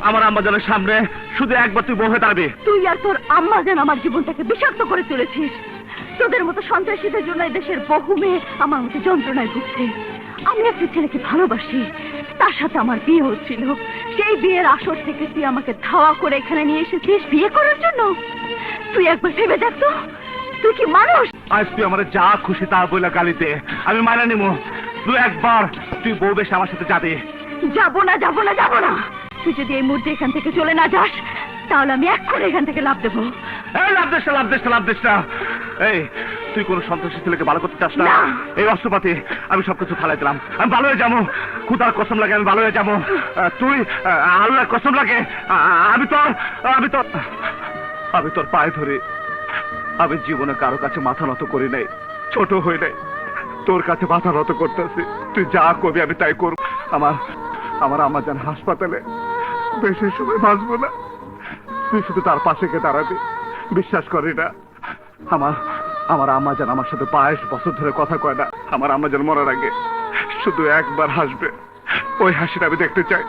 আমার সামনে শুধু একবার তুই তুই আর তোর আম্মা আমার জীবনটাকে বিষাক্ত করে তুলেছিস। তোদের মতো সন্ত্রাসীদের জন্য দেশের বহু মেয়ে আমার মতো যন্ত্রণায় ভুগছে। আমি একটা ছেলেকে ভালোবাসি। তার সাথে আমার বিয়ে হচ্ছিল। সেই বিয়ের আসর থেকে তুই আমাকে ধাওয়া করে এখানে নিয়ে এসেছিস বিয়ে করার জন্য। তুই একবার ভেবে দেখ তো তুই কি মানুষ? আজ তুই আমার যা খুশি তা বইলা গালিতে আমি মানা নিমু। তুই একবার তুই বউ বেশ আমার সাথে যাবে। যাব না যাব না যাব না। তুই যদি এই মুহূর্তে এখান থেকে চলে না যাস তাহলে আমি এক করে এখান থেকে লাভ দেবো। এই লাভ দেশটা লাভ দেশটা লাভ দেশটা এই তুই কোন সন্ত্রাসী ছেলেকে ভালো করতে চাস না। এই অস্ত্রপাতি আমি সবকিছু ফালাই দিলাম। আমি ভালো হয়ে যাব। খুদার কসম লাগে আমি ভালো হয়ে যাব। তুই আহ, আল্লাহর কসম লাগে। আমি তোর আমি তোর আমি তোর পায়ে ধরে আমি জীবনে কারও কাছে মাথা নত করি নাই। ছোট হই নাই। তোর কাছে মাথা নত করতেছি। তুই যা করবি আমি তাই করব। আমার আমার আমার যেন হাসপাতালে বেশি সময় বাঁচবো না। তুই শুধু তার পাশে গিয়ে দাঁড়াবি। বিশ্বাস করি না। আমার আমার আম্মা যেন আমার সাথে বাইশ বছর ধরে কথা কয় না। আমার আম্মা যেন মরার আগে শুধু একবার হাসবে। ওই হাসিটা আমি দেখতে চাই।